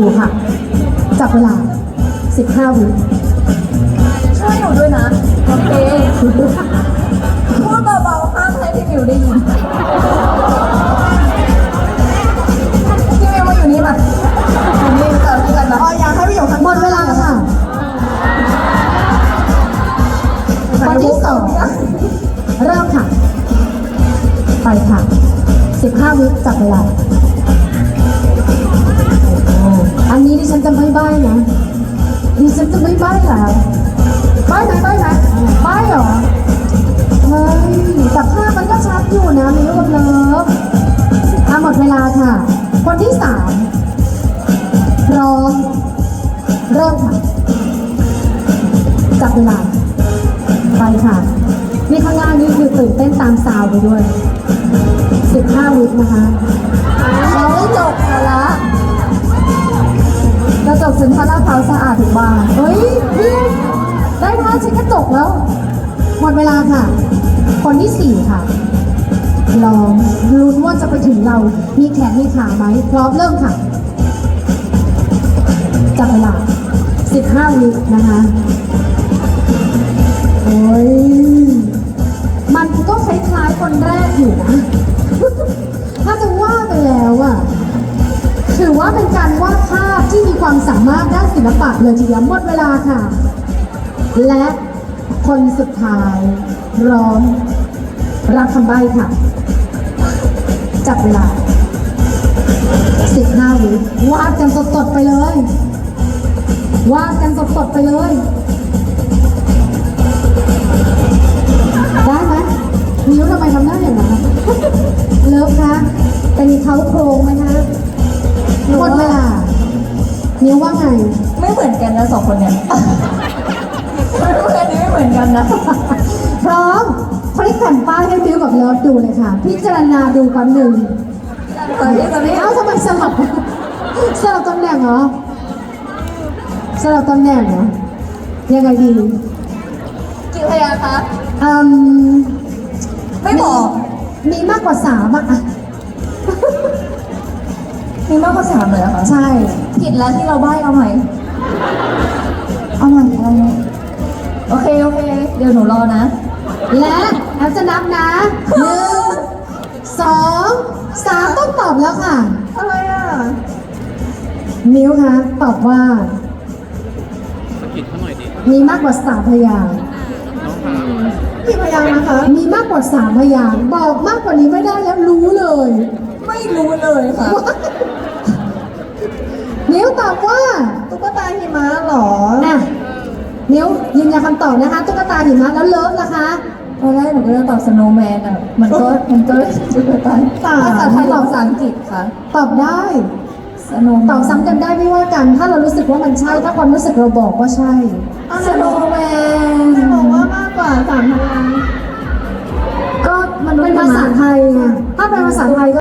ดูค่ะ จับเวลา 15 วิช่วยหนูด้วยนะ โอเค พูดเบาๆห้ามให้พี่มิวได้ยินพี่มิวมาอยู่นี่มาอยู่นี่เจอกันนะอ๋ออยากให้พี่อยู่ข้างหมดเวลาค่ะคนที่สองเริ่มค่ะ ไปค่ะ 15 วิจับเวลา อันนี้ดิฉันจะไม่ใบ้นะดิฉันจะไม่ใบ้แล้วใบ้ไหมใบ้ไหมใบ้เหรอเฮ้ยแต่ภาพมันก็ชัดอยู่นะมีรูปเลิฟอะหมดเวลาค่ะ คนที่สามพร้อมเริ่มค่ะจับเวลาไปค่ะนี่ข้างล่างนี่คือตื่นเต้นตามซาวไปด้วย 15วินะคะ กระจกสินค้าลาดพร้าสะอาดถึงบ้านเฮ้ยนี่ได้ท่าเช็ดกระจกแล้ว หมดเวลาค่ะ คนที่สี่ค่ะ ลองลุ้นว่าจะไปถึงเรา มีแขนมีขาไหมพร้อมเริ่มค่ะจับเวลา15วินะคะโอ้ยมันก็คล้ายๆคนแรกอยู่นะ ความสามารถด้านศิลปะเลยทีเดียวหมดเวลาค่ะ และคนสุดท้ายพร้อม รับคำใบ้ค่ะ จับเวลา15วิวาดกันสดๆไปเลย วาดกันสดๆไปเลย วว่าไงไม่เหมือนกันนะสองคนเนี่ยเพื่อนนี้ไม่เหมือนกันนะ พร้อมคลิกแผ่นป้ายให้บิวกับเลิฟดูเลยค่ะ พิจารณาดูแป๊บหนึ่งตอนนี้ตอนนี้เอ้าทำไมสลับสลับตำแหน่งเหรอสลับตำแหน่งเหรอยังไงดีกี่พยางค์คะอืมไม่บอกมีมากกว่าสามอะอะ มีมากกว่าสามเลยเหรอคะใช่ ผิดแล้วที่เราใบ้เอาใหม่เอาใหม่เอาใหม่โอเคโอเค เดี๋ยวหนูรอนะ และแอฟจะนับนะหนึ่งสองสามต้องตอบแล้วค่ะ อะไรอะนิ้วคะตอบว่า สะกิดเขาหน่อยดิมีมากกว่าสามพยางค์น้องพาวกี่พยางค์นะคะมีมากกว่าสามพยางค์บอกมากกว่านี้ไม่ได้แล้วรู้เลย ไม่รู้เลยค่ะ นิ้วตอบว่าตุ๊กตาหิมะเหรอ อะนิ้วยืนยันคำตอบนะคะตุ๊กตาหิมะแล้วเลิฟนะคะตอนแรกหนูก็จะตอบสโนว์แมนอะ มันก็มันก็ตุ๊กตาตาภาษาไทยตอบภาษาอังกฤษค่ะ ตอบได้สโนว์ตอบซ้ำกันได้ไม่ว่ากัน ถ้าเรารู้สึกว่ามันใช่ ถ้าความรู้สึกเราบอกว่าใช่สโนว์แมนบอกว่ามากกว่าสามพยางก็มันเป็นภาษาไทยไงถ้าเป็นภาษาไทยก็